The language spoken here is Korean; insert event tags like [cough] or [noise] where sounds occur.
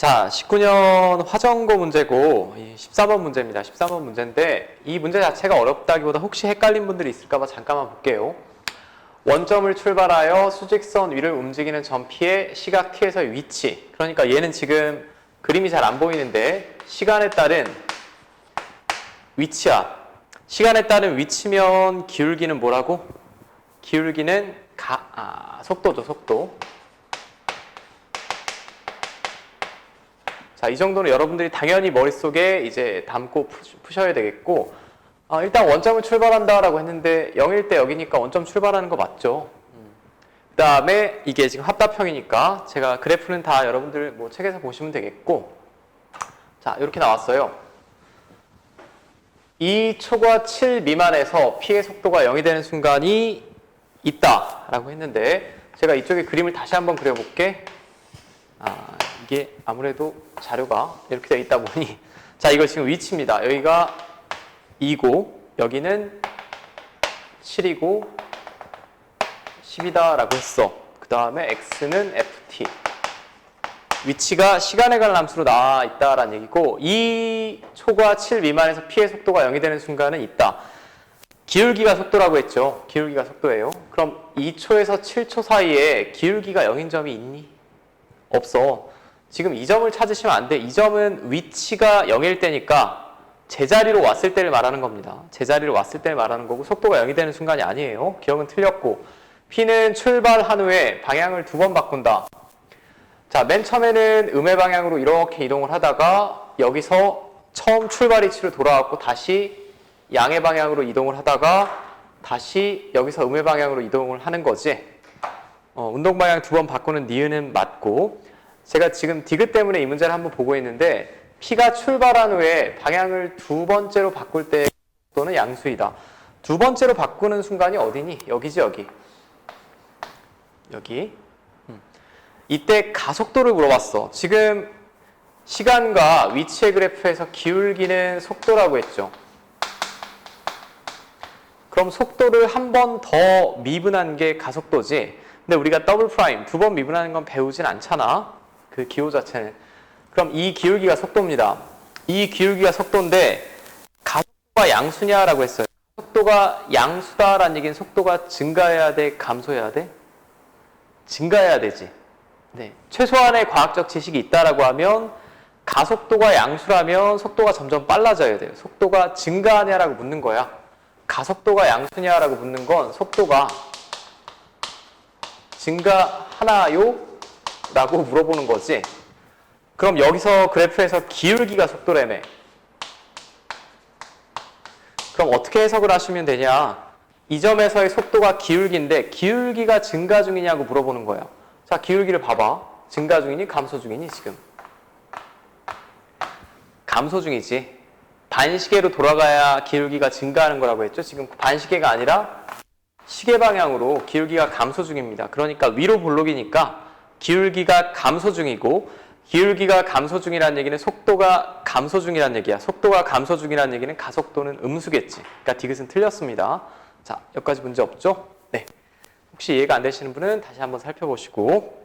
자, 19년 화정고 문제고 14번 문제입니다. 14번 문제인데 이 문제 자체가 어렵다기보다 혹시 헷갈린 분들이 있을까 봐 잠깐만 볼게요. 원점을 출발하여 수직선 위를 움직이는 점 P의 시각 T에서의 위치. 그러니까 얘는 지금 그림이 잘 안 보이는데 시간에 따른 위치야. 시간에 따른 위치면 기울기는 뭐라고? 기울기는 가, 아, 속도죠, 속도. 자, 이 정도는 여러분들이 당연히 머릿속에 이제 담고 푸- 푸셔야 되겠고, 아, 일단 원점을 출발한다라고 했는데 0일 때 여기니까 원점 출발하는 거 맞죠? 그 다음에 이게 지금 합답형이니까 제가 그래프는 다 여러분들 뭐 책에서 보시면 되겠고, 자, 이렇게 나왔어요. 2 초과 7 미만에서 피의 속도가 0이 되는 순간이 있다라고 했는데 제가 이쪽에 그림을 다시 한번 그려볼게. 아, 이게 아무래도 자료가 이렇게 되어 있다 보니 [laughs] 자, 이거 지금 위치입니다. 여기가 2고 여기는 7이고 10이다라고 했어. 그 다음에 x는 ft. 위치가 시간의 관람수로 나와 있다라는 얘기고 2초과 7 미만에서 피의 속도가 0이 되는 순간은 있다. 기울기가 속도라고 했죠. 기울기가 속도예요. 그럼 2초에서 7초 사이에 기울기가 0인 점이 있니? 없어. 지금 이 점을 찾으시면 안 돼. 이 점은 위치가 0일 때니까 제자리로 왔을 때를 말하는 겁니다. 제자리로 왔을 때를 말하는 거고 속도가 0이 되는 순간이 아니에요. 기억은 틀렸고 P는 출발한 후에 방향을 두 번 바꾼다. 자, 맨 처음에는 음의 방향으로 이렇게 이동을 하다가 여기서 처음 출발 위치로 돌아왔고 다시 양의 방향으로 이동을 하다가 다시 여기서 음의 방향으로 이동을 하는 거지. 어, 운동 방향 두 번 바꾸는 니은은 맞고 제가 지금 디귿 때문에 이 문제를 한번 보고 있는데 P가 출발한 후에 방향을 두 번째로 바꿀 때 속도는 양수이다. 두 번째로 바꾸는 순간이 어디니? 여기지 여기. 여기. 음. 이때 가속도를 물어봤어. 지금 시간과 위치의 그래프에서 기울기는 속도라고 했죠. 그럼 속도를 한 번 더 미분한 게 가속도지. 근데 우리가 더블 프라임 두 번 미분하는 건 배우진 않잖아. 그 기호 자체는. 그럼 이 기울기가 속도입니다. 이 기울기가 속도인데 가속도가 양수냐라고 했어요. 속도가 양수다라는 얘기는 속도가 증가해야 돼, 감소해야 돼? 증가해야 되지. 네. 최소한의 과학적 지식이 있다라고 하면 가속도가 양수라면 속도가 점점 빨라져야 돼요. 속도가 증가하냐라고 묻는 거야. 가속도가 양수냐라고 묻는 건 속도가 증가하나요? 라고 물어보는 거지. 그럼 여기서 그래프에서 기울기가 속도라며. 그럼 어떻게 해석을 하시면 되냐? 이 점에서의 속도가 기울기인데 기울기가 증가 중이냐고 물어보는 거예요. 자, 기울기를 봐봐. 증가 중이니 감소 중이니 지금? 감소 중이지. 반시계로 돌아가야 기울기가 증가하는 거라고 했죠. 지금 반시계가 아니라 시계 방향으로 기울기가 감소 중입니다. 그러니까 위로 볼록이니까 기울기가 감소 중이고 기울기가 감소 중이라는 얘기는 속도가 감소 중이라는 얘기야. 속도가 감소 중이라는 얘기는 가속도는 음수겠지. 그러니까 디귿은 틀렸습니다. 자, 여기까지 문제 없죠? 네. 혹시 이해가 안 되시는 분은 다시 한번 살펴보시고